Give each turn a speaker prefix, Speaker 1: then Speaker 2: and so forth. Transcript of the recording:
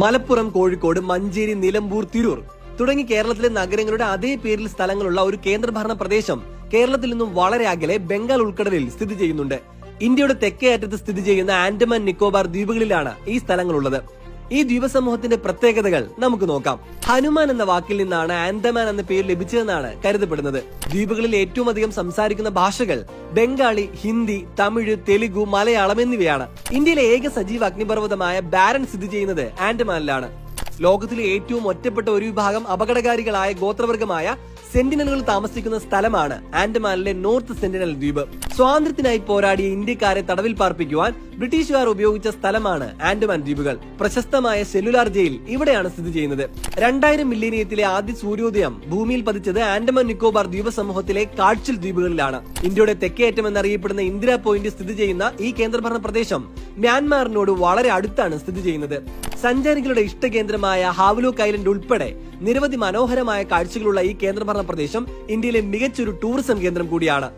Speaker 1: മലപ്പുറം കോഴിക്കോട് മഞ്ചേരി നിലമ്പൂർ തിരൂർ തുടങ്ങി കേരളത്തിലെ നഗരങ്ങളുടെ അതേ പേരിൽ സ്ഥലങ്ങളുള്ള ഒരു കേന്ദ്രഭരണ പ്രദേശം കേരളത്തിൽ നിന്നും വളരെ അകലെ ബംഗാൾ ഉൾക്കടലിൽ സ്ഥിതി ചെയ്യുന്നുണ്ട്. ഇന്ത്യയുടെ തെക്കേ അറ്റത്ത് സ്ഥിതി ചെയ്യുന്ന ആൻഡമാൻ നിക്കോബാർ ദ്വീപുകളിലാണ് ഈ സ്ഥലങ്ങളുള്ളത്. ഈ ദ്വീപസമൂഹത്തിന്റെ പ്രത്യേകതകൾ നമുക്ക് നോക്കാം. ഹനുമാൻ എന്ന വാക്കിൽ നിന്നാണ് ആൻഡമാൻ എന്ന പേര് ലഭിച്ചതെന്നാണ് കരുതപ്പെടുന്നത്. ദ്വീപുകളിൽ ഏറ്റവും അധികം സംസാരിക്കുന്ന ഭാഷകൾ ബംഗാളി ഹിന്ദി തമിഴ് തെലുഗു മലയാളം എന്നിവയാണ്. ഇന്ത്യയിലെ ഏക സജീവ അഗ്നിപർവതമായ ബാരൻ സ്ഥിതി ചെയ്യുന്നത് ആൻഡമാനിലാണ്. ലോകത്തിലെ ഏറ്റവും ഒറ്റപ്പെട്ട ഒരു വിഭാഗം അപകടകാരികളായ ഗോത്രവർഗമായ സെന്റിനലുകൾ താമസിക്കുന്ന സ്ഥലമാണ് ആൻഡമാനിലെ നോർത്ത് സെന്റിനൽ ദ്വീപ്. സ്വാതന്ത്ര്യത്തിനായി പോരാടിയ ഇന്ത്യക്കാരെ തടവിൽ പാർപ്പിക്കുവാൻ ബ്രിട്ടീഷുകാർ ഉപയോഗിച്ച സ്ഥലമാണ് ആൻഡമാൻ ദ്വീപുകൾ. പ്രശസ്തമായ സെല്ലുലാർ ജയിൽ ഇവിടെയാണ് സ്ഥിതി ചെയ്യുന്നത്. രണ്ടായിരം മില്ലേനിയത്തിലെ ആദ്യ സൂര്യോദയം ഭൂമിയിൽ പതിച്ചത് ആൻഡമാൻ നിക്കോബാർ ദ്വീപ സമൂഹത്തിലെ കാഴ്ചൽ ദ്വീപുകളിലാണ്. ഇന്ത്യയുടെ തെക്കേയറ്റം എന്നറിയപ്പെടുന്ന ഇന്ദിരാ പോയിന്റ് സ്ഥിതി ചെയ്യുന്ന ഈ കേന്ദ്രഭരണ പ്രദേശം മ്യാൻമാറിനോട് വളരെ അടുത്താണ് സ്ഥിതി ചെയ്യുന്നത്. സഞ്ചാരികളുടെ ഇഷ്ടകേന്ദ്രമായ ഹാവ്ലോക്ക് ഐലൻഡ് ഉൾപ്പെടെ നിരവധി മനോഹരമായ കാഴ്ചകളുള്ള ഈ കേന്ദ്രഭരണ പ്രദേശം ഇന്ത്യയിലെ മികച്ചൊരു ടൂറിസം കേന്ദ്രം കൂടിയാണ്.